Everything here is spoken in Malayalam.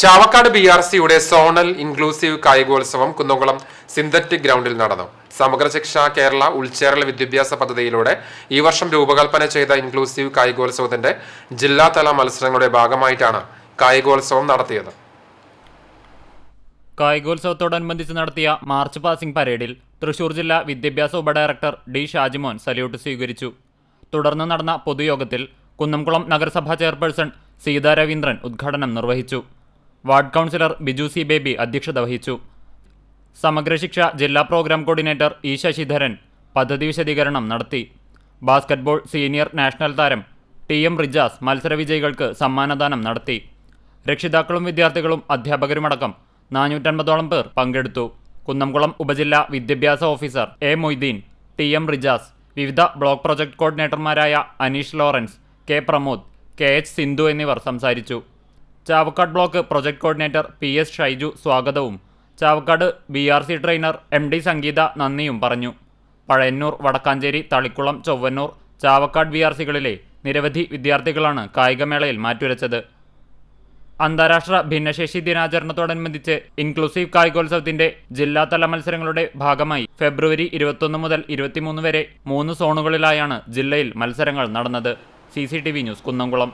ചാവക്കാട് ബി ആർ സിയുടെ സോണൽ ഇൻക്ലൂസീവ് കായികോത്സവം കുന്നംകുളം സിന്തറ്റിക് ഗ്രൗണ്ടിൽ നടന്നു. സമഗ്ര ശിക്ഷ കേരള ഉൾച്ചേരൽ വിദ്യാഭ്യാസ പദ്ധതിയിലൂടെ ഈ വർഷം രൂപകൽപ്പന ചെയ്ത ഇൻക്ലൂസീവ് കായികോത്സവത്തിന്റെ ജില്ലാതല മത്സരങ്ങളുടെ ഭാഗമായിട്ടാണ് കായികോത്സവം നടത്തിയത്. കായികോത്സവത്തോടനുബന്ധിച്ച് നടത്തിയ മാർച്ച് പാസിംഗ് പരേഡിൽ തൃശൂർ ജില്ലാ വിദ്യാഭ്യാസ ഉപഡയറക്ടർ ഡി ഷാജിമോൻ സല്യൂട്ട് സ്വീകരിച്ചു. തുടർന്ന് നടന്ന പൊതുയോഗത്തിൽ കുന്നംകുളം നഗരസഭാ ചെയർപേഴ്സൺ സീതാ രവീന്ദ്രൻ ഉദ്ഘാടനം നിർവഹിച്ചു. Ward councillor Biju C Baby അധ്യക്ഷത വഹിച്ചു. സമഗ്ര ശിക്ഷ ജില്ലാ പ്രോഗ്രാം കോർഡിനേറ്റർ ഇ ശശിധരൻ പദ്ധതി വിശദീകരണം നടത്തി. ബാസ്കറ്റ്ബോൾ സീനിയർ നാഷണൽ താരം ടി എം റിജാസ് മത്സരവിജയികൾക്ക് സമ്മാനദാനം നടത്തി. രക്ഷിതാക്കളും വിദ്യാർത്ഥികളും അധ്യാപകരുമടക്കം നാനൂറ്റൻപതോളം പേർ പങ്കെടുത്തു. കുന്നംകുളം ഉപജില്ലാ വിദ്യാഭ്യാസ officer A Moideen T M Rijas വിവിധ block project കോർഡിനേറ്റർമാരായ Aneesh Lawrence K Pramod K H Sindhu എന്നിവർ സംസാരിച്ചു. Chavakkad block project coordinator P S Shaiju സ്വാഗതവും. Chavakkad B R C trainer M D Sangeetha നന്ദിയും പറഞ്ഞു. പഴയന്നൂർ വടക്കാഞ്ചേരി തളിക്കുളം ചൊവ്വന്നൂർ ചാവക്കാട് ബി ആർ സികളിലെ നിരവധി വിദ്യാർത്ഥികളാണ് കായികമേളയിൽ മാറ്റുരച്ചത്. അന്താരാഷ്ട്ര ഭിന്നശേഷി ദിനാചരണത്തോടനുബന്ധിച്ച് ഇൻക്ലൂസീവ് കായികോത്സവത്തിന്റെ ജില്ലാതല മത്സരങ്ങളുടെ ഭാഗമായി ഫെബ്രുവരി ഇരുപത്തൊന്ന് മുതൽ ഇരുപത്തിമൂന്ന് വരെ മൂന്ന് സോണുകളിലായാണ് ജില്ലയിൽ മത്സരങ്ങൾ നടന്നത്. C news Kunnamkulam.